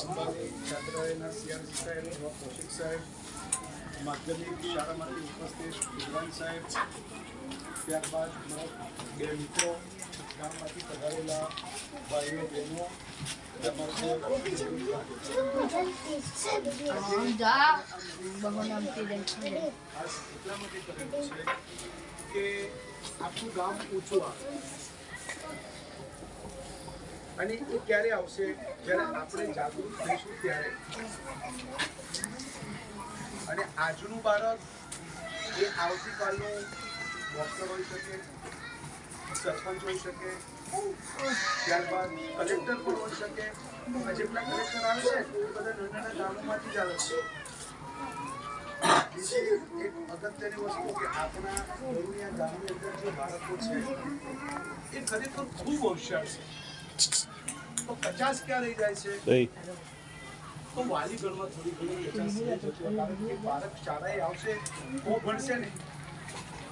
છાત્રાલયના CRC સાહેબ કૌશિક સાહેબ માધ્યમિક શાળામાંથી ઉપસ્થિત વિદ્વાન સાહેબ ત્યારબાદ બે મિત્રો ગામમાંથી પધારેલા ભાઈઓ બહેનો એટલા માટે કરેલું કે આખું ગામ ઊંચું આવે. અને એ ક્યારે આવશે? જ્યારે આપણે જાગૃત થઈશું ત્યારે. અને આજનું બાળક એ આવતીકાલનું ડૉક્ટર હોઈ શકે, સરપંચ હોઈ શકે, ત્યારબાદ કલેક્ટર પણ હોઈ શકે. આ જેટલા કલેક્ટર આવે છે, એ બધા નાના ગામોમાંથી જ આવે છે. બીજી એક અગત્યની વસ્તુ કે આપણા ગરુડિયા ગામની અંદર જે બાળકો છે, એ ખરેખર ખૂબ હોશિયાર છે. તો પચાસ ક્યાં રહી જાય છે? તો વાલી ગણમાં થોડી ઘણી પચાસ રહી જતી હોય. કારણ કે બાળક શાળાએ આવશે તો ભણશે ને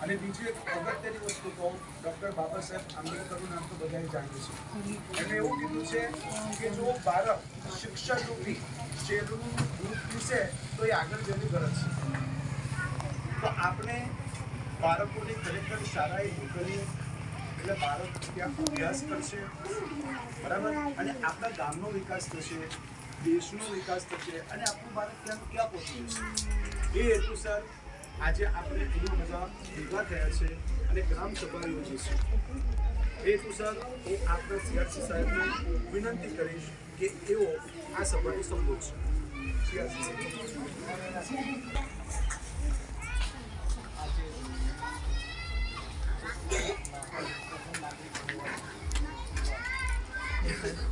અને બીજી એક અગત્યની વસ્તુ કહું ડૉક્ટર બાબા સાહેબ આંબેડકરનું નામ તો બધાએ જાણ્યું છે. એમણે એવું કીધું છે કે જો બાળક શિક્ષણ રૂપી શેરનું દૂધ પીશે તો એ આગળ જવી ગરજ છે. તો આપણે બાળકોને ખરેખર શાળાએ મોકલીએ એટલે બાળક ત્યાં અભ્યાસ કરશે બરાબર? અને આપણા ગામનો વિકાસ થશે, દેશનો વિકાસ થશે, અને આપણું બાળક ત્યાં ક્યાં પહોંચી જશે? એ હેતુસર આજે આપણે અહીંયા બધા ભેગા થયા છે અને ગ્રામ સભા યોજી છે એ હેતુસર હું આપણા સીઆરસી સાહેબને વિનંતી કરીશ કે એઓ આ સભાને સંબોધશે. સીઆરસી. સાહેબ મોટામાં Thank you.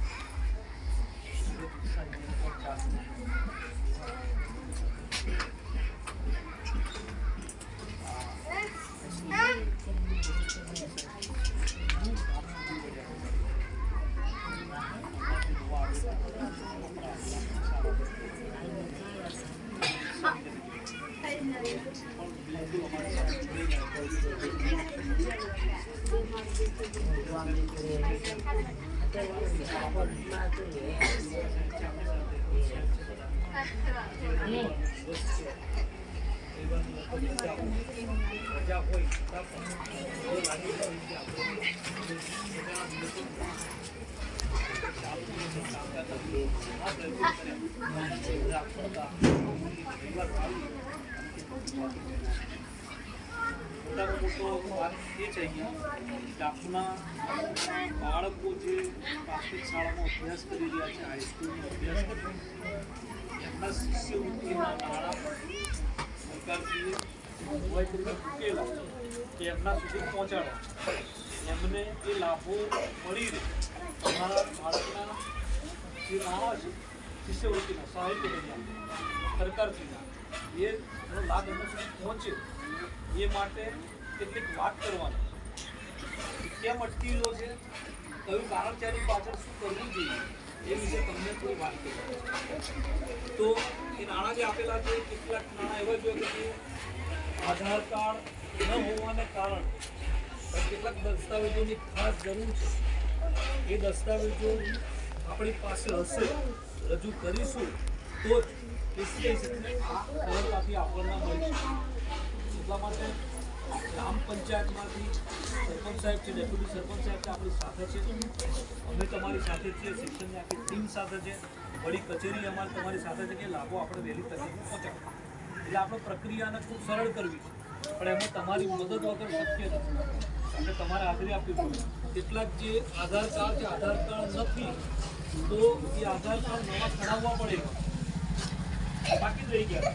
બાળકો જે પ્રાથમિક શાળામાં અભ્યાસ કરી રહ્યા છે હાઈસ્કૂલનો અભ્યાસ કરી એમના શિષ્યવૃત્તિના નાણાં સરકારશ્રીએ જોગવાઈ કરીને મૂકેલા કે એમના સુધી પહોંચાડવા એમને એ લાભો મળી રહે. તમારા બાળકના જે નાણાં છે શિષ્યવૃત્તિના સાહિત્ય બન્યા સરકારશ્રીના એનો લાભ એમના સુધી પહોંચે એ માટે કેટલીક વાત કરવાની કે કેમ અટકી રહ્યો છે કયું કારણ છે પાછળ શું કરવું જોઈએ એ વિશે તમને કોઈ કરી. તો એ નાણાં જે આપેલા છે, કેટલાક નાણાં એવા જોયા કે જે આધાર કાર્ડ ન હોવાને કારણે કેટલાક દસ્તાવેજોની ખાસ જરૂર છે. એ દસ્તાવેજો આપણી પાસે હશે, રજૂ કરીશું, તો જ એસીઆઈ આપણને મળશે એટલા માટે ગ્રામ પંચાયતમાંથી સરપંચ સાહેબ છે, ડેપ્યુટી સરપંચ સાહેબ છે, આપણી સાથે છે. અમે તમારી સાથે છીએ શિક્ષણની આખી ટીમ સાથે છે. વળી કચેરી અમારી તમારી સાથે છે કે લાભો આપણે વહેલી તકે પહોંચાડવા. એટલે આપણે પ્રક્રિયાને ખૂબ સરળ કરવી છે. પણ એમાં તમારી મદદ વગર શક્ય નથી. એટલે તમારે હાજરી આપવી પડે કેટલાક જે આધાર કાર્ડ છે, આધાર કાર્ડ નથી, તો એ આધાર કાર્ડ નવા કઢાવવા પડે. બાકી રહી ગયા.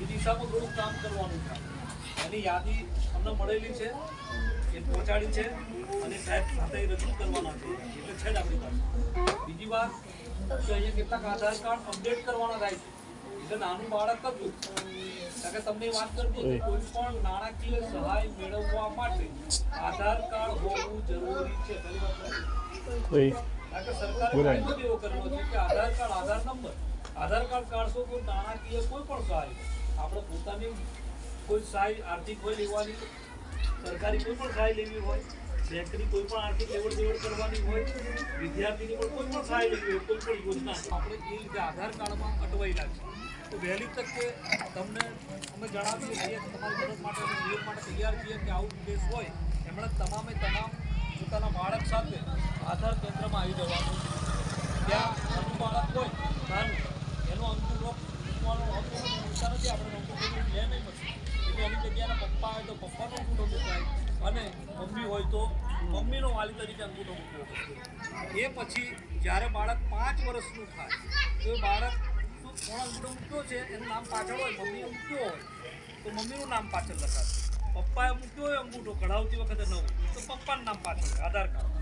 એ દિશામાં થોડું કામ કરવાનું છે. એની યાદી અમને મળેલી છે એ પહોંચાડી છે અને સાહેબ સાથે રજૂ કરવાના છે. એટલે છે આપણી પાસે. બીજી વાત કે અહીંયા કેટલાક આધાર કાર્ડ અપડેટ કરવાના થાય છે. એટલે નાનું બાળક જ કારણ કે તમને વાત કરતો કે કોઈ પણ નાણાકીય સહાય મેળવવા માટે આધાર કાર્ડ હોવું જરૂરી છે. વાત કારણ કે સરકારે કાયદો એવો કરેલો છે કે Aadhaar card Aadhaar number. Aadhaar card કાઢશો તો નાણાકીય કોઈ પણ સહાય આપણે પોતાની કોઈ સહાય આર્થિક હોય લેવાની, સરકારી કોઈ પણ સહાય લેવી હોય, બેંકની કોઈ પણ આર્થિક લેવડ દેવડ કરવાની હોય, વિદ્યાર્થીની પણ કોઈ પણ સહાય લેવી હોય, કોઈ પણ યોજના આપણે એ રીતે આધાર કાર્ડમાં અટવાયેલા છે તો વહેલી તકે તમને, અમે જણાવીએ છીએ કે તમારી મદદ માટે અમે સહયોગ માટે તૈયાર છીએ કે આવું કેસ હોય, એમણે તમામે તમામ પોતાના બાળક સાથે આધાર કેન્દ્રમાં આવી જવાનું. ત્યાં નાનું બાળક હોય, નાનું, એનો અંતિમ રોગ મૂકવાનો હક નથી, આપણે અંગૂઠો લે નહીં પછી. એટલે એની જગ્યાએ પપ્પા હોય તો પપ્પાનો અંગૂઠો મૂકાય અને મમ્મી હોય તો મમ્મીનો વાલી તરીકે અંગૂઠો મૂકવો એ પછી જ્યારે બાળક પાંચ વર્ષનું થાય, તો એ બાળક શું કોણ અંગૂઠો મૂક્યો છે, એનું નામ પાછળ હોય, મમ્મીએ મૂક્યો હોય, તો મમ્મીનું નામ પાછળ લખાશે. પપ્પાએ મૂક્યો હોય અંગૂઠો કઢાવતી વખતે નવું, તો પપ્પાનું નામ પાછળ આધાર કાર્ડ.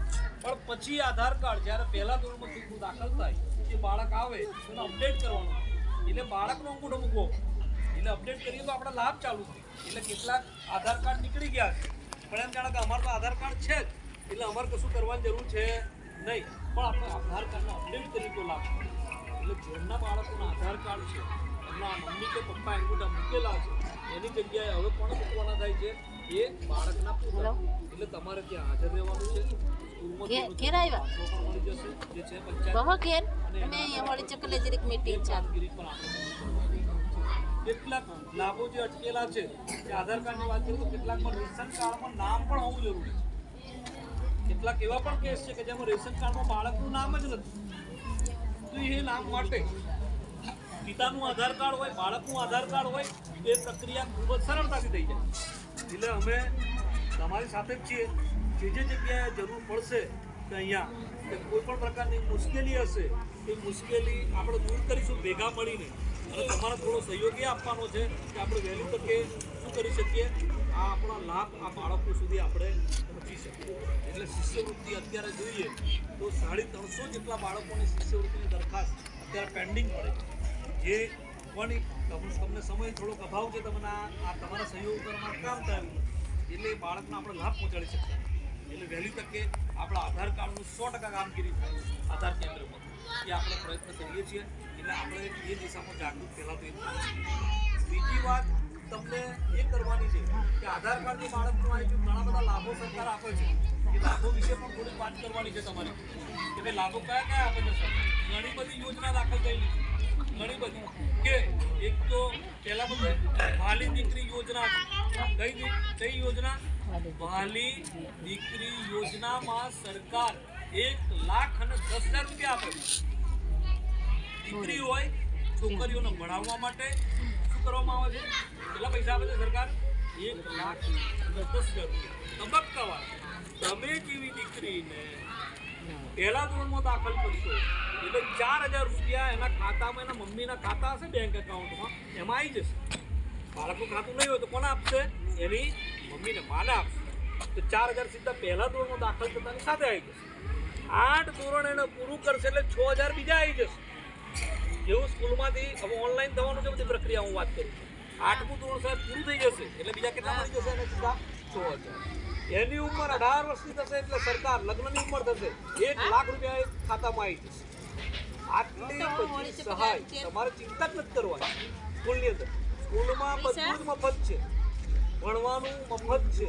પણ પછી આધાર કાર્ડ જ્યારે પહેલા ધોરણમાં દીકરું દાખલ થાય એ બાળક આવે એને અપડેટ કરવાનું. એટલે બાળકનો અંગૂઠો મૂકવો. એટલે અપડેટ કરીએ તો આપણા લાભ ચાલુ થાય. એટલે કેટલાક આધાર કાર્ડ નીકળી ગયા છે. પણ એમ જાણે કે અમારે તો આધાર કાર્ડ છે જ. એટલે અમારે કશું કરવાની જરૂર છે નહીં. પણ આપણે આધાર કાર્ડનો અપડેટ કરીએ તો લાભ એટલે જેમના બાળકોના આધાર કાર્ડ છે એમના મમ્મી કે પપ્પા એંગુટા મૂકેલા છે એની જગ્યાએ હવે કોણ મૂકવાના થાય છે? એ બાળકના પોતા એટલે તમારે ત્યાં હાજર રહેવાનું છે. ઘેર આવ્યા? બહુ ઘેર? અમે અહીંયા વળી ચકલે જરીક મીટિંગ ચાલુ. કેટલાક લાભો જે અટકેલા છે, એ આધાર કાર્ડની વાત કરીએ તો કેટલાકમાં રેશન કાર્ડમાં નામ પણ હોવું જરૂરી છે. કેટલાક એવા પણ કેસ છે કે જેમાં રેશન કાર્ડમાં બાળકનું નામ જ નથી. તો એ નામ માટે પિતાનું આધાર કાર્ડ હોય, બાળકનું આધાર કાર્ડ હોય, એ પ્રક્રિયા ખૂબ જ સરળતાથી થઈ જાય. એટલે અમે તમારી સાથે જ છીએ. જે જે જગ્યાએ જરૂર પડશે કે અહીંયા કોઈ પણ પ્રકારની મુશ્કેલી હશે, એ મુશ્કેલી આપણે દૂર કરીશું, ભેગા મળીને. અને તમારે થોડો સહયોગ એ આપવાનો છે કે આપણે વહેલી તકે શું કરી શકીએ? આ આપણા લાભ આ બાળકો સુધી આપણે પહોંચી શકીએ. એટલે શિષ્યવૃત્તિ અત્યારે જોઈએ તો સાડી ત્રણસો જેટલા બાળકોની શિષ્યવૃત્તિની દરખાસ્ત અત્યારે પેન્ડિંગ પડે જે પણ તમને સમય થોડોક અભાવ છે તમને આ તમારા સહયોગ કરવામાં કામ થયું એટલે એ બાળકને આપણે લાભ પહોંચાડી શકતા એટલે વહેલી તકે આપણા આધાર કાર્ડનું સો ટકા કામગીરી થાય આધાર કેન્દ્રમાં. એ આપણે પ્રયત્ન કરીએ છીએ. એટલે આપણે એ દિશામાં જાગૃત પહેલાં તો બીજી વાત તમને એ કરવાની છે કે આધાર કાર્ડથી બાળકનું આવી ઘણા બધા લાભો સરકાર આપે છે, એ લાભો વિશે પણ થોડીક વાત કરવાની છે તમારે. કે ભાઈ લાભો કયા કયા આપે છે ઘણી બધી યોજના દાખલ થયેલી ઘણી બધી. કે એક તો પહેલાં બધે વાલી દીકરી યોજના કઈ કઈ યોજના? વાલી દીકરી યોજનામાં સરકાર એક લાખ અને દસ હજાર રૂપિયા આપે છે. દીકરી હોય, છોકરીઓને ભણાવવા માટે શું કરવામાં આવે છે? કેટલા પૈસા આપે છે સરકાર? એક લાખ દસ હજાર તબક્કાવાર તમે જેવી દીકરીને પહેલા ધોરણમાં દાખલ કરશો, એટલે ચાર હજાર રૂપિયા એના ખાતામાં, એના મમ્મીના ખાતા હશે બેંક એકાઉન્ટમાં એમાં આવી જશે. બાળકનું ખાતું નહીં હોય તો કોને આપશે? એની મમ્મીને માને આપશે. તો ચાર હજાર સીધા પહેલા ધોરણમાં દાખલ થતાની સાથે આવી જશે. આઠ ધોરણ એને પૂરું કરશે એટલે છ હજાર બીજા આવી જશે. જેવું સ્કૂલમાંથી હવે ઓનલાઈન થવાનું છે બધી પ્રક્રિયા હું વાત કરું. આઠમું ધોરણ સાહેબ પૂરું થઈ જશે એટલે બીજા કેટલા મળી જશે? એને સીધા છ હજાર એની ઉંમર અઢાર વર્ષની થશે એટલે સરકાર લગ્નની ઉંમર થશે. એક લાખ રૂપિયા ખાતામાં આવી જશે. આટલી બધી સહાય તમારે ચિંતા જ નથી કરવાની. સ્કૂલની અંદર. સ્કૂલમાં બધું જ મફત છે. ભણવાનું મફત છે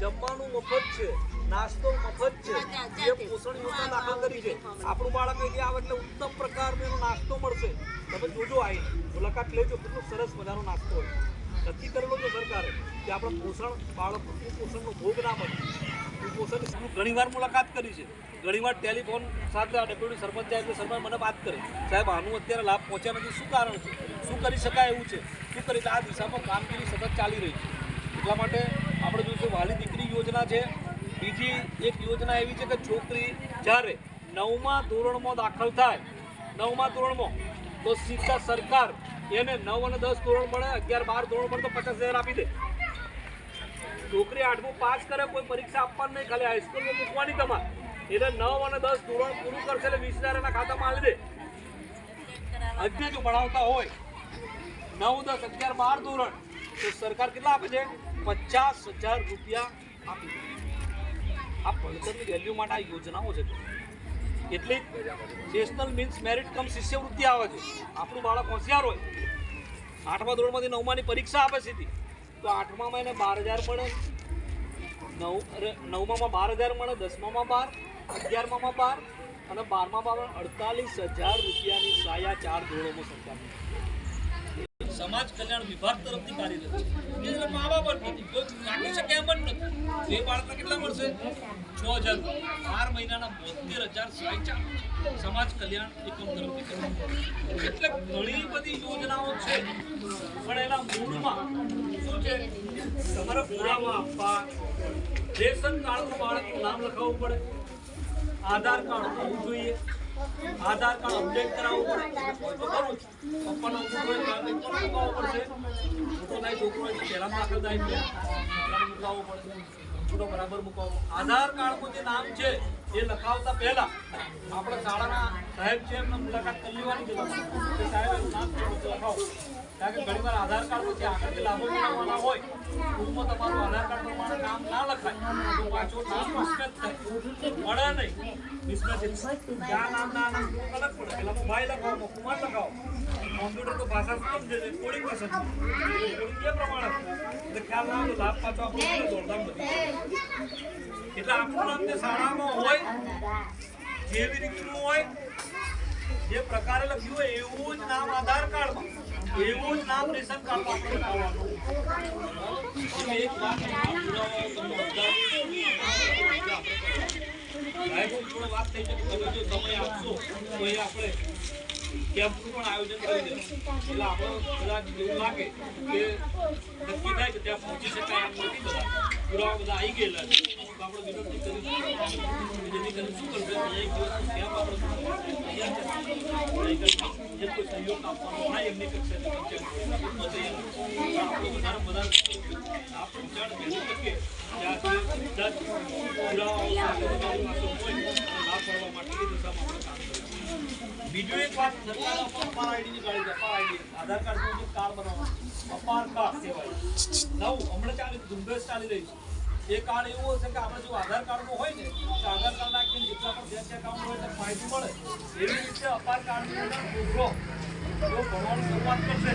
જમવાનું મફત છે નાસ્તો મફત છે. જે પોષણ યોજના દાખલ કરી છે. આપણું બાળક અહીંયા આવે એટલે ઉત્તમ પ્રકારનો એનો નાસ્તો મળશે. તમે જોજો આવીને મુલાકાત લેજો. કેટલો સરસ મજાનો નાસ્તો હોય. નક્કી કરેલો છે સરકારે કે આપણે પોષણ બાળકો કુપોષણનો ભોગ ના બને. કુપોષણ ઘણી વાર મુલાકાત કરી છે. ઘણી વાર ટેલિફોન સાથે ડેપ્યુટી સરપંચ જાય એટલે સરપંચ મને વાત કરે. સાહેબ આનું અત્યારે લાભ પહોંચ્યા નથી. શું કારણ છે? શું કરી શકાય એવું છે? શું કરી? આ દિશામાં કામગીરી સતત ચાલી રહી છે. એટલા માટે આપણે જોઈશું વાલી દીકરી યોજના છે. બીજી એક યોજના એવી છે કે છોકરી જ્યારે નવમા ધોરણમાં દાખલ થાય, નવમા ધોરણમાં, તો સીધા સરકાર એને નવ અને દસ ધોરણ મળે, અગિયાર બાર ધોરણ મળે તો પચાસ હજાર આપી દે. છોકરી આઠમું પાસ કરે, કોઈ પરીક્ષા આપવાની નહીં, ખાલી હાઈસ્કૂલમાં મૂકવાની તમારે. એટલે નવ અને દસ ધોરણ પૂરું કરશે એટલે વીસ હજાર એના ખાતામાં આવી દે. અત્યારે જો ભણાવતા હોય, નવ, દસ, અગિયાર, બાર ધોરણ, તો સરકાર કેટલા આપે છે? પચાસ હજાર રૂપિયા આપી આ ભણતરની વેલ્યુ માટે આ યોજનાઓ છે. એટલે નેશનલ મીન્સ મેરિટ કમ શિષ્યવૃત્તિ આવે છે. આપણું બાળક હોશિયાર હોય, આઠમા ધોરણમાંથી નવમાની પરીક્ષા આપે સીધી, તો આઠમામાં એને બાર હજાર મળે, નવ નવમામાં બાર હજાર મળે, દસમામાં બાર અગિયારમાં બાર અને બારમા બાર અડતાલીસ હજાર રૂપિયાની સાયા ચાર ધોરણોમાં સરકાર સમાજ કલ્યાણ વિભાગ તરફથી કાર્યરત છે. એટલે મા બાપ નથી કોઈ રાખી શકે એમ જ નથી. બે બાળકને કેટલા મળશે? છ હજાર. બાર મહિનાના બોતેર હજાર સહાય સમાજ કલ્યાણ એકમ તરફથી કરવામાં એટલે ઘણી બધી યોજનાઓ છે. પણ એના મૂળમાં શું છે? તમારા પુરાવા આપવા. રેશન કાર્ડનું બાળકનું નામ લખાવવું પડે. આધાર કાર્ડ હોવું જોઈએ. આધાર કાર્ડ અપડેટ કરાવવું પડે, તો કરું પપ્પાનો છોકરો પડશે મોટો થાય છોકરો પહેલાં દાખલ થાય છે. મુકાવવો પડે અંગૂઠો બરાબર મૂકાવો. આધાર કાર્ડનું જે નામ છે, એ લખાવતા પહેલા આપણે શાળાના સાહેબ છે, એમને મુલાકાત કરી લેવાની છે. સાહેબ નામ લખાવો. કારણ કે ઘણી વાર આધાર કાર્ડ પછી આગળ લાભો મેળવવાના હોય. ટૂંકમાં તમારું આધાર કાર્ડ પ્રમાણે નામ ના લખાય. તો પાછું નામ મિસમેચ થાય. મળે નહીં. મિસમેચ ક્યાં નામ ના નામ અલગ પડે. પેલા મોબાઈલ લખાવો કુમાર લખાવો કોમ્પ્યુટર તો ભાષા સમજે છે કોડિંગ ભાષા કોડિંગ એ પ્રમાણે એટલે ખ્યાલ ના લાભ પાછો બધી. એટલે આપણું નામ જે હોય, જેવી રીતનું હોય, જે પ્રકારે લખ્યું હોય, એવું જ નામ આધાર કાર્ડમાં. એવું જ નામ રેશન એક વાત થઈ છે તમે આપશો તો આપણે કેમ્પનું પણ આયોજન કરી એટલે આપણે કદાચ એવું લાગે કે ત્યાં પહોંચી શકાય એમ નથી બધા આવી ગયેલા છે એક દિવસ કેમ્પ આપણે બીજું એક વાત, સરકાર અપાર આઈડી આઈડીની કાઢી આઈડી. આધાર કાર્ડ બનાવવાનું, અપાર કાર્ડ કહેવાય. નવું, હમણાં ચાલી, ઝુંબેશ ચાલી રહી છે. એ કાર્ડ એવું હશે કે આપણે જો આધાર કાર્ડમાં હોય ને, તો આધાર કાર્ડ નાખીને જેટલા પણ બેંક એકાઉન્ટ હોય તેને માહિતી મળે. એવી રીતે અપાર કાર્ડની અંદર છોકરો જો ભણવાની શરૂઆત કરશે.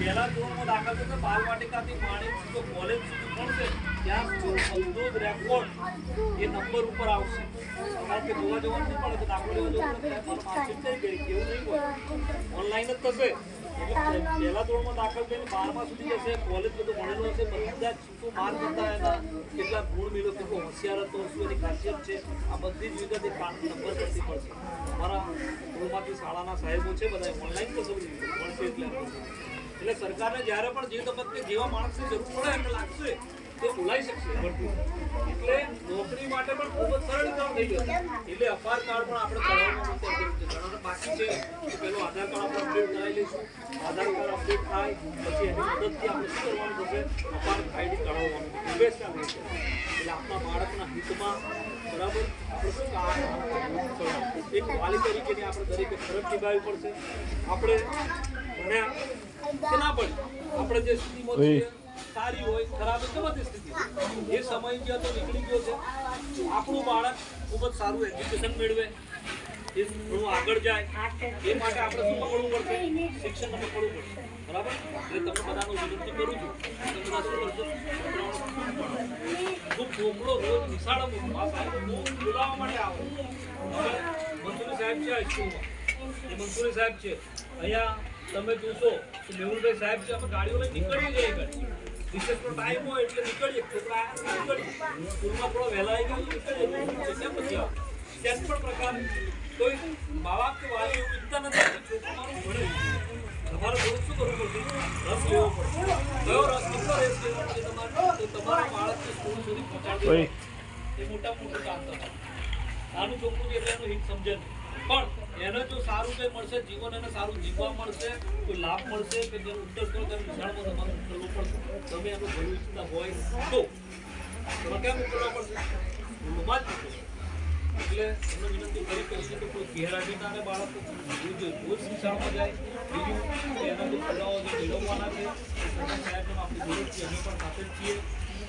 પહેલા ધોરણમાં દાખલ થશે, બાલવાટિકાથી પાણી જો કોલેજ સુધી ભણશે ત્યાં સુધી બધો જ રેકોર્ડ એ નંબર ઉપર આવશે. તમારે કે જોવા જવાનું નહીં પડે તો દાખલો લેવા જવું પડે નહીં હોય. ઓનલાઈન જ થશે. પહેલા ધોરણમાં દાખલ થઈને બારમા સુધી જશે કોલેજ બધું ભણેલું હશે બધા શું કેટલા ગુણ મેળવ્યો હોશિયાર હતો, શું એની ખાસિયત છે, આ બધી જ વિગત એ નંબર પરથી પડશે. અમારા સ્કૂલમાંથી શાળાના સાહેબો છે બધા ઓનલાઈન તો એટલે એટલે સરકારને જ્યારે પણ જે તબક્કે જેવા માણસની જરૂર પડે એમને લાગશે. તે બોલાઈ શકશે. ભરતી એટલે નોકરી માટે પણ ખૂબ જ સરળ કામ થઈ ગયું. એટલે અપાર કાર્ડ પણ આપણે કરાવવાનું કર્યું છે બાકી છે. કે પેલો આધાર કાર્ડ આપણે અપડેટ કરાવી લઈશું. આધાર કાર્ડ અપડેટ થાય પછી એની મદદથી આપણે શું કરવાનું થશે? અપાર આઈડી કઢાવવાનું. ઇન્વેસ્ટ આવે છે. એટલે આપણા બાળકના હિતમાં બરાબર? આપણે શું એક વાલી તરીકેની આપણે દરેકે ફરજ નિભાવવી પડશે. આપણે ભણ્યા કે ના ભણ્યા આપણે જે સ્થિતિમાં છીએ સારી હોય, ખરાબ ગમે સ્થિતિ એ સમય ગયો તો નીકળી ગયો છે. આપણું બાળક ખૂબ જ સારું એજ્યુકેશન મેળવે. એ થોડું આગળ જાય, એ માટે આપણે શું પકડવું પડશે? શિક્ષણ પકડવું પડશે. બરાબર? એટલે તમે બધા શું કરશો? ખૂબ ચોપડો રોજ નિશાળો આ માટે આવો. હવે સાહેબ છે આ એ મંસૂરી સાહેબ છે. અહીંયા તમે જોશો તો મેહુલભાઈ સાહેબ છે આપણે ગાડીઓ નીકળીએ જઈએ રિસેસનો ટાઈમ હોય એટલે નીકળીએ. છોકરા નીકળીએ. સ્કૂલમાં થોડો વહેલા આવી ગયો નીકળીએ. કેમ પછી આવો. ત્યાં પણ પ્રકાર કોઈ મા બાપ કે વાલી એવું ઈચ્છતા નથી કે છોકરું મારું ભણે. તમારે થોડું શું કરવું પડશે? રસ લેવો પડશે. કયો રસ? કેટલો રસ લેવો પડશે તમારે? તમારા બાળકને સ્કૂલ સુધી પહોંચાડી દેવાનું. એ મોટા મોટું કામ તમારું. નાનું છોકરું એટલે એનું હિત સમજે નહીં. પણ એને જો સારું કંઈ મળશે, જીવન એને સારું જીવવા મળશે, કોઈ લાભ મળશે કે જેનો ઉત્તર કરો તેને વિશાળમાં તમારે ઉતરવું પડશે. તમે એનું ભલું ઇચ્છતા હોય તો. તમે કેમ ઉતરવા પડશે? રૂમમાં જ એટલે એમને વિનંતી કરી કરી છે કે કોઈ ગેરહાજરીના અને બાળકો રોજ રોજ નિશાળમાં જાય. બીજું, એના જે ફળાઓ જે મેળવવાના છે સાહેબને આપણે જરૂર છે અમે પણ સાથે છીએ.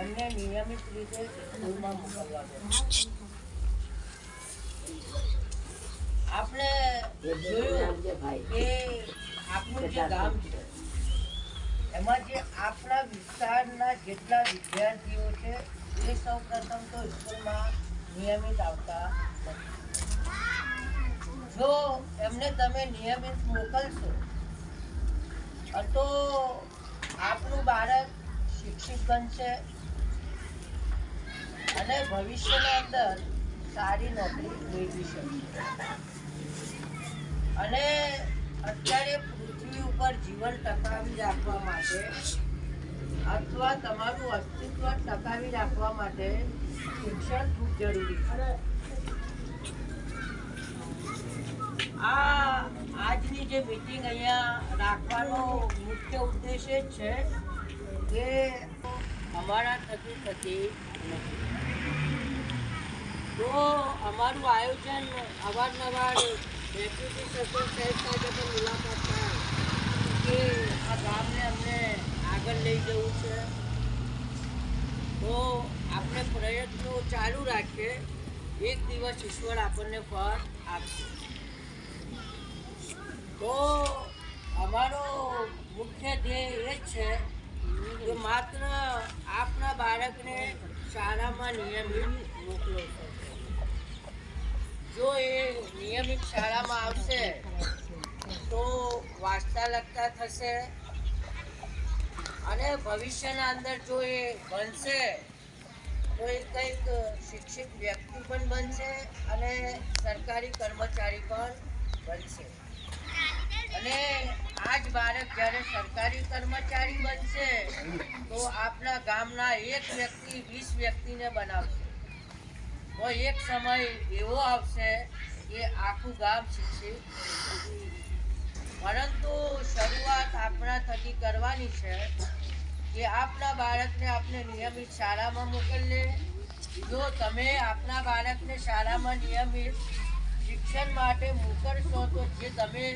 એમને નિયમિત રીતે આપણે એમાં જે આપણા વિસ્તારના જેટલા વિદ્યાર્થીઓ છે, એ સૌ પ્રથમ તો સ્કૂલમાં નિયમિત આવતા જો એમને તમે નિયમિત મોકલશો, તો આપણું બાળક શિક્ષિત બનશે અને ભવિષ્યના અંદર સારી નોકરી મેળવી શકશે અને અત્યારે પૃથ્વી ઉપર જીવન ટકાવી રાખવા માટે અથવા તમારું અસ્તિત્વ ટકાવી રાખવા માટે શિક્ષણ ખૂબ જરૂરી છે આ આજની જે મિટિંગ અહીંયા રાખવાનો મુખ્ય ઉદ્દેશ એ છે કે અમારા થકી થતી નથી. તો અમારું આયોજન અવારનવાર ડેપ્યુટી સરપંચ સાહેબ સાથે પણ મુલાકાત થાય કે આ ગામને અમને આગળ લઈ જવું છે. તો આપણે પ્રયત્નો ચાલુ રાખીએ. એક દિવસ ઈશ્વર આપણને ફળ આપશે. તો અમારો મુખ્ય ધ્યેય એ જ છે કે માત્ર આપના બાળકને શાળામાં નિયમિત મોકલો જો એ નિયમિત શાળામાં આવશે, તો વાંચતા લખતા થશે અને ભવિષ્યના અંદર જો એ બનશે, તો એ કંઈક શિક્ષિત વ્યક્તિ પણ બનશે અને સરકારી કર્મચારી પણ બનશે. અને આ જ બાળક જ્યારે સરકારી કર્મચારી બનશે, તો આપણા ગામના એક વ્યક્તિ વીસ વ્યક્તિને બનાવશે. તો એક સમય એવો આવશે કે આખું ગામ શિક્ષિત પરંતુ શરૂઆત આપણા થકી કરવાની છે કે આપના બાળકને આપણે નિયમિત શાળામાં મોકલીએ જો તમે આપના બાળકને શાળામાં નિયમિત શિક્ષણ માટે મોકલશો તો જે તમે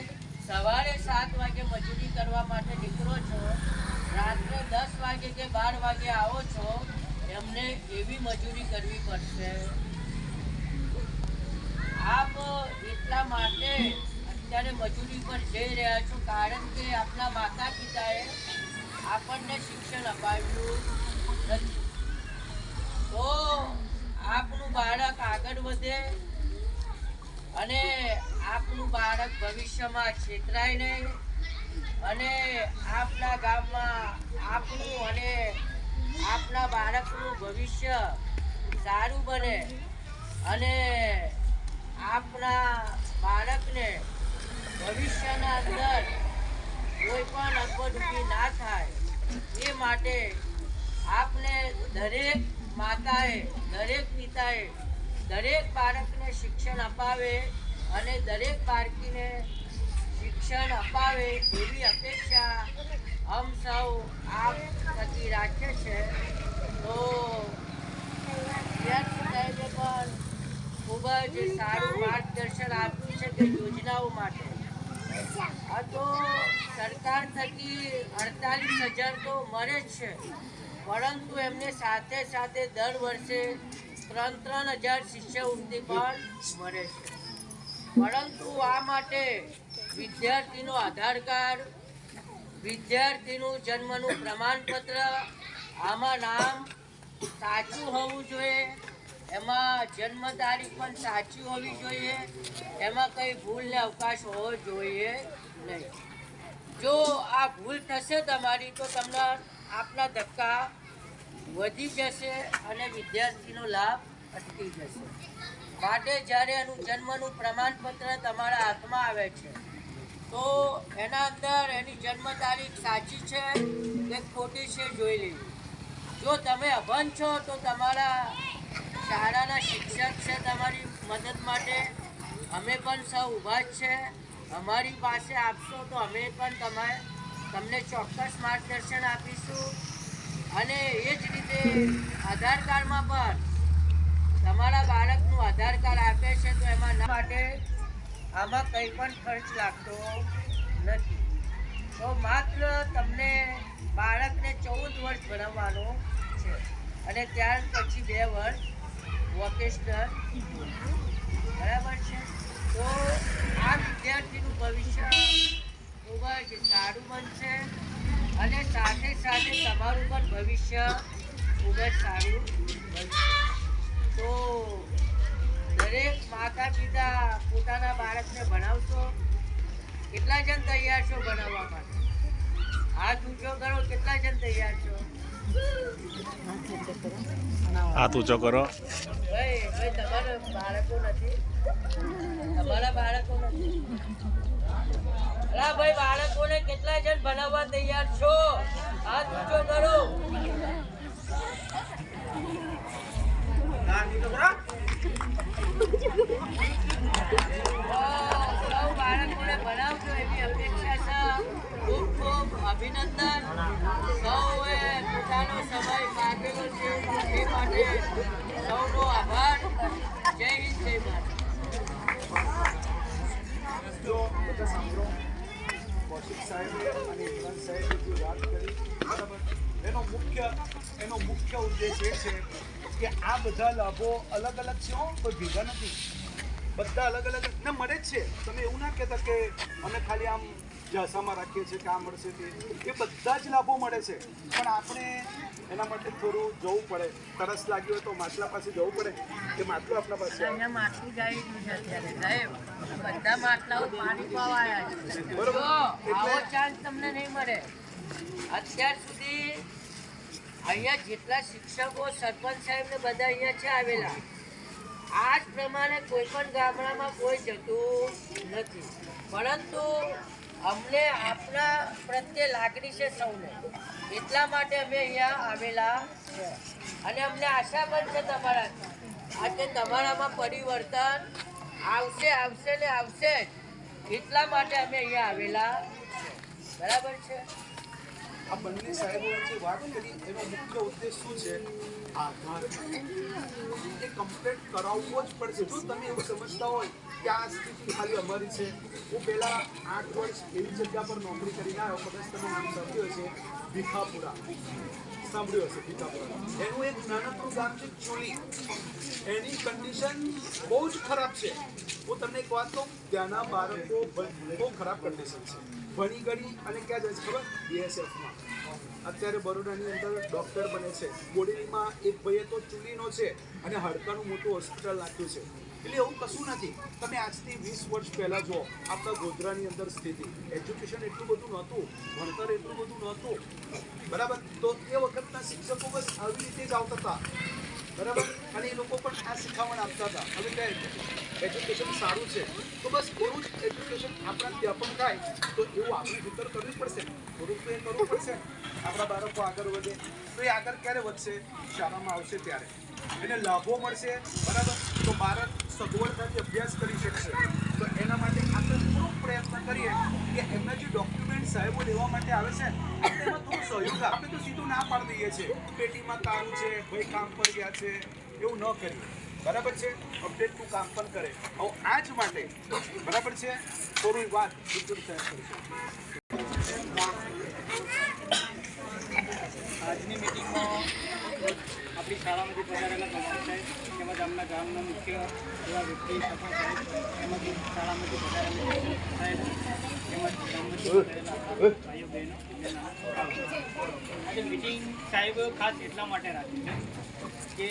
સવારે સાત વાગે મજૂરી કરવા માટે નીકળો છો રાત્રે દસ વાગે કે બાર વાગે આવો છો, એમને એવી મજૂરી કરવી પડશે. આપ એટલા માટે અત્યારે મજૂરી પર જઈ રહ્યા છો કારણ કે આપના માતા પિતાએ આપણને શિક્ષણ અપાવ્યું નથી. તો આપનું બાળક આગળ વધે અને આપનું બાળક ભવિષ્યમાં છેતરાય નહીં. અને આપના ગામમાં આપનું અને આપના બાળકનું ભવિષ્ય સારું બને. અને આપના બાળકને ભવિષ્યના અંદર કોઈ પણ અપવાદરૂપી ના થાય. એ માટે આપને દરેક માતાએ, દરેક પિતાએ દરેક બાળકને શિક્ષણ અપાવે અને દરેક બાળકીને શિક્ષણ અપાવે એવી અપેક્ષા અમ સૌ આપ થકી રાખે છે. તો સાહેબે પણ ખૂબ જ સારું માર્ગદર્શન આપ્યું છે કે યોજનાઓ માટે. આ તો સરકાર થકી અડતાલીસ હજાર તો મળે જ છે. પરંતુ એમને સાથે સાથે દર વર્ષે ત્રણ ત્રણ હજાર શિષ્યવૃત્તિ પણ મળે છે. પરંતુ આ માટે વિદ્યાર્થીનું આધાર કાર્ડ, વિદ્યાર્થીનું જન્મનું પ્રમાણપત્ર, આમાં નામ સાચું હોવું જોઈએ, એમાં જન્મ તારીખ પણ સાચી હોવી જોઈએ, એમાં કંઈ ભૂલ ને અવકાશ હોવો જોઈએ નહીં. જો આ ભૂલ થશે તમારી, તો તમને આપના ધક્કા વધી જશે અને વિદ્યાર્થીનો લાભ અટકી જશે. માટે જ્યારે એનું જન્મનું પ્રમાણપત્ર તમારા હાથમાં આવે છે, તો એના અંદર એની જન્મ તારીખ સાચી છે કે ખોટી છે જોઈ લેવી. જો તમે અભન છો, તો તમારા શાળાના શિક્ષક છે તમારી મદદ માટે. અમે પણ સૌ ઊભા જ છે. અમારી પાસે આપશો તો અમે પણ તમે, તમને ચોક્કસ માર્ગદર્શન આપીશું. અને એ જ રીતે આધાર કાર્ડમાં પણ તમારા બાળકનું આધાર કાર્ડ આપે છે તો એમાં માટે આમાં કંઈ પણ ખર્ચ લાગતો નથી. તો માત્ર તમને બાળકને ચૌદ વર્ષ ભણાવવાનો છે અને ત્યાર પછી બે વર્ષ વોકેશનલ બરાબર છે? તો આ વિદ્યાર્થીનું ભવિષ્ય ખૂબ જ સારું બનશે. અને સાથે સાથે તમારું પણ ભવિષ્ય ખૂબ જ સારું બનશે. તો દરેક માતા પિતા પોતાના બાળકને ભણાવશો, કેટલા જણ તૈયાર છો ભણાવવા માટે? હાથ ઊંચો કરો, કેટલા જણ તૈયાર છો? હાથ ઊંચો કરો. ભાઈ બાળકોને કેટલા જણ ભણાવવા તૈયાર છો હાથ ઊંચો કરો ના નહીં તો ખરા? સૌ બાળકોને ભણાવજો એવી અપેક્ષા છે ખૂબ ખૂબ અભિનંદન સૌએ પોતાનો સમય કાઢેલો છે એ માટે સૌનો આભાર જય હિન્દ જય ભારત જો બધા સાંભળો કૌશિક સાહેબે અને ઇમરાન સાહેબે જે વાત કરી બરાબર એનો મુખ્ય એનો મુખ્ય ઉદ્દેશ એ છે કે આ બધા લાભો અલગ અલગ છે કોઈ ભેગા નથી. બધા અલગ અલગ ને મળે જ છે. તમે એવું ના કહેતા કે અમે ખાલી આમ જાસામાં રાખીએ છીએ કે આ મળશે તે. એ બધા જ લાભો મળે છે. પણ આપણે એના માટે થોડું જવું પડે. તરસ લાગી હોય તો માટલા પાસે જવું પડે કે માટલું આપણા પાસે અહીંયા માટલું જાય છે અત્યારે સાહેબ. બધા માટલાઓ પાણી પાવાયા છે. બરોબર. આવો ચાન્સ તમને નહીં મળે. અત્યાર સુધી અહીંયા જેટલા શિક્ષકો સરપંચ સાહેબ ને બધા અહીંયા છે આવેલા આ જ પ્રમાણે કોઈ પણ ગામડામાં કોઈ જતું નથી. પરંતુ અમને આપણા પ્રત્યે લાગણી છે સૌને. એટલા માટે અમે અહીંયા આવેલા છે અને અમને આશા પણ છે તમારા આજે તમારામાં પરિવર્તન આવશે આવશે ને આવશે, એટલા માટે અમે અહીંયા આવેલા બરાબર છે? આ બંને સાહેબો વચ્ચે વાત કરી, એનો મુખ્ય ઉદ્દેશ શું છે? આધાર એ કરાવવો જ પડશે. જો તમે એવું સમજતા હોય કે સ્થિતિ ખાલી અમારી છે, હું પહેલા આઠ વર્ષ એવી જગ્યા પર નોકરી કરીને આવ્યો, કદાચ તમે સાંભળ્યું હશે, ભીખાપુરા. સાંભળ્યું હશે ભીખાપુરા. એનું એક નાનકડું ગામ છે ચોલી. એની કન્ડિશન બહુ જ ખરાબ છે. હું તમને એક વાત ત્યાંના બાળકો બહુ ખરાબ કન્ડિશન છે. ભણી ગણી અને ક્યાં જાય છે ખબર? બીએસએફમાં અત્યારે બરોડાની અંદર ડૉક્ટર બને છે. બોડેલીમાં એક ભાઈએ તો ચૂલીનો છે અને હાડકાનું મોટું હોસ્પિટલ નાખ્યું છે. એટલે એવું કશું નથી. તમે આજથી વીસ વર્ષ પહેલાં જુઓ, આપણા ગોધરાની અંદર સ્થિતિ. એજ્યુકેશન એટલું બધું નહોતું, ભણતર એટલું બધું નહોતું. બરાબર? તો એ વખતના શિક્ષકો બસ આવી રીતે જ આવતા હતા. બરાબર? અને એ લોકો પણ આ શિખામણ આપતા હતા. હવે કહે એજ્યુકેશન સારું છે. તો બસ એવું જ એજ્યુકેશન આપણા ત્યાં પણ થાય, તો એવું આપણે ભીતર કરવું પડશે. તો એ કરવું પડશે. આપણા બાળકો આગળ વધે. તો એ આગળ ક્યારે વધશે? શાળામાં આવશે ત્યારે. એને લાભો મળશે, બરાબર? તો બાળક સગવડતાથી અભ્યાસ કરી શકશે. તો એના માટે આપણે થોડોક પ્રયત્ન કરીએ કે એમના જે ડોક્યુમેન્ટ સાહેબો લેવા માટે આવે છે આપણે એમાં એવું. આપણે તો સીધું ના પાડી દઈએ છીએ. પેટીમાં કામ છે ભાઈ કામ પર ગયા છે, એવું ન કરીએ. બરાબર છે? અપડેટનું કામ પણ કરે. હવે આ જ માટે. બરાબર છે? થોડી વાત બિલકુલ સાહેબ આજની મિટિંગમાં આપણી શાળામાં જે પધારેલા તમામ સાહેબ તેમજ આમના ગામના મુખ્ય એવા વ્યક્તિ સાહેબ, તેમજ જે પધારેલા સાહેબ આજે મિટિંગ સાહેબ, ખાસ એટલા માટે રાખી છે કે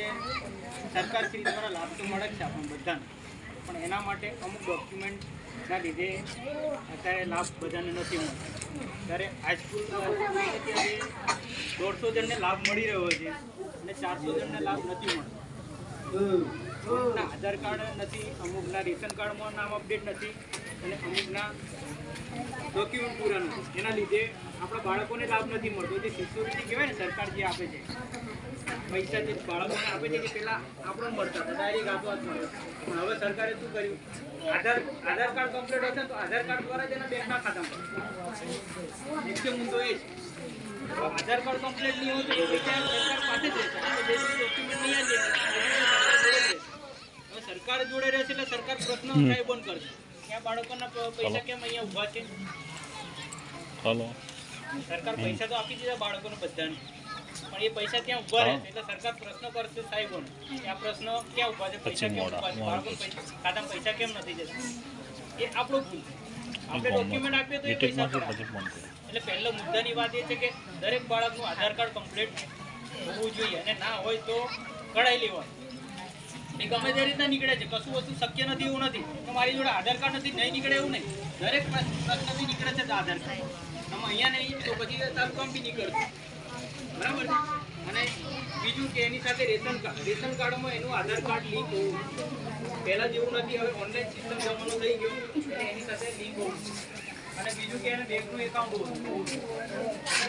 સરકારશ્રી દ્વારા લાભ તો મળે છે આપણને બધાને. પણ એના માટે અમુક ડોક્યુમેન્ટના લીધે અત્યારે લાભ બધાને નથી મળતો. ત્યારે હાઈસ્કૂલ અત્યારે દોઢસો જણને લાભ મળી રહ્યો છે અને ચારસો જણને લાભ નથી મળતો. આધાર કાર્ડ નથી, અમુકના રેશન કાર્ડમાં નામ અપડેટ નથી અને અમુકના ડોક્યુમેન્ટ પૂરા નથી એના લીધે આપણા બાળકોને લાભ નથી મળતો. જે શિષ્યવૃત્તિ કહેવાય ને સરકાર જે આપે છે, પૈસા જે બાળકોને આપે છે કે પહેલાં આપણો મળતા ડાયરેક્ટ આપવા જ પણ હવે સરકારે શું કર્યું? આધાર આધાર કાર્ડ કમ્પ્લીટ હશે તો આધાર કાર્ડ દ્વારા જ એના બેંકના ખાતામાં મુખ્ય મુદ્દો એ છે. આધાર કાર્ડ કમ્પ્લીટ નહીં હોય તો એ પૈસા સરકાર પાસે જ રહેશે. ડોક્યુમેન્ટ નહીં આવે સરકાર જોડે રહેશે એટલે સરકાર પ્રશ્ન ઉઠાવી બંધ કરશે. ક્યાં બાળકોના પૈસા કેમ અહીંયા ઊભા છે? હલો. સરકાર પૈસા તો આપી દીધા બાળકોને બધાને. પણ એ પૈસા ત્યાં ઊભા રહે એટલે સરકાર પ્રશ્ન કરશે સાહેબોને આ પ્રશ્ન ક્યાં ઊભા છે? પૈસા કેમ ઊભા છે? બાળકોને ખાતામાં પૈસા કેમ નથી જતા? એ આપણો ભૂલ આપણે ડોક્યુમેન્ટ આપીએ તો એ પૈસા એટલે પહેલો મુદ્દાની વાત એ છે કે દરેક બાળકનું આધાર કાર્ડ કમ્પ્લીટ હોવું જોઈએ અને ના હોય તો કઢાઈ લેવાનું. એ ગમે તે રીતના નીકળે છે. કશું વસ્તુ શક્ય નથી, એવું નથી. મારી જોડે આધાર કાર્ડ નથી, નહીં નીકળે એવું નહીં. દરેક પ્રશ્નથી નીકળે છે આધાર કાર્ડ. તમે અહીંયા નહીં, તો પછી તાલુકામાં બી નીકળશે બરાબર છે? અને બીજું કે એની સાથે રેશન કાર્ડ, રેશન કાર્ડમાં એનું આધાર કાર્ડ લિંક હોવું. પહેલાં જેવું નથી, હવે ઓનલાઈન સિસ્ટમ જમાનો થઈ ગયો. એની સાથે લિંક હોવું. અને બીજું કે એને બેંકનું એકાઉન્ટ હોવું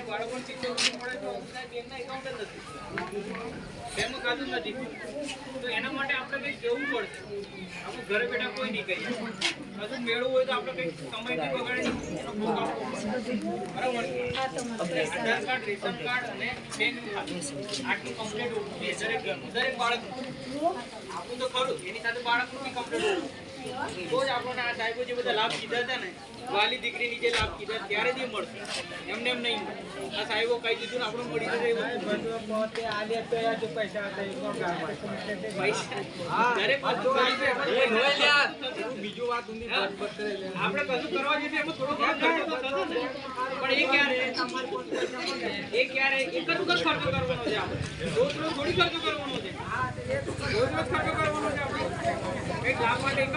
બાળકોને શિક્ષણ મળે તો બેંકના એકાઉન્ટ જ નથી. બેંકનું ખાતું નથી. તો એના માટે આપણે કંઈક કેવું પડશે. આપણે ઘરે બેઠા કોઈ નહીં કહીએ. હજુ મેળવું હોય તો આપણે કંઈક કમાઈથી વગાડે એનો ભોગ બરાબર આપણે આધાર કાર્ડ રેશન કાર્ડ અને બેંકનું ખાતું. આટલું કમ્પ્લીટ હોવું દરેક દરેક બાળકનું. આપણું તો ખરું. એની સાથે બાળકનું બી કમ્પ્લીટ હોવું તો જ આપણને આ સાહેબો જે બધા લાભ કીધા હતા ને વાલી દીકરીની જે લાભ કીધા ત્યારે જ એ મળશે. એમને એમ નહીં આ સાહેબો કઈ દીધું ને આપણું મળી જશે પૈસા બીજું વાત આપણે કશું કરવા જઈએ એમાં થોડો ખર્ચો તો થશે ને. પણ એ ક્યારે? એ ક્યારે? એક જ વખત ખર્ચો કરવાનો છે આપણે. રોજ રોજ થોડી ખર્ચો કરવાનો છે. રોજ રોજ ખર્ચો કરવાનો છે આપણે. એક લાભ માટે એક જ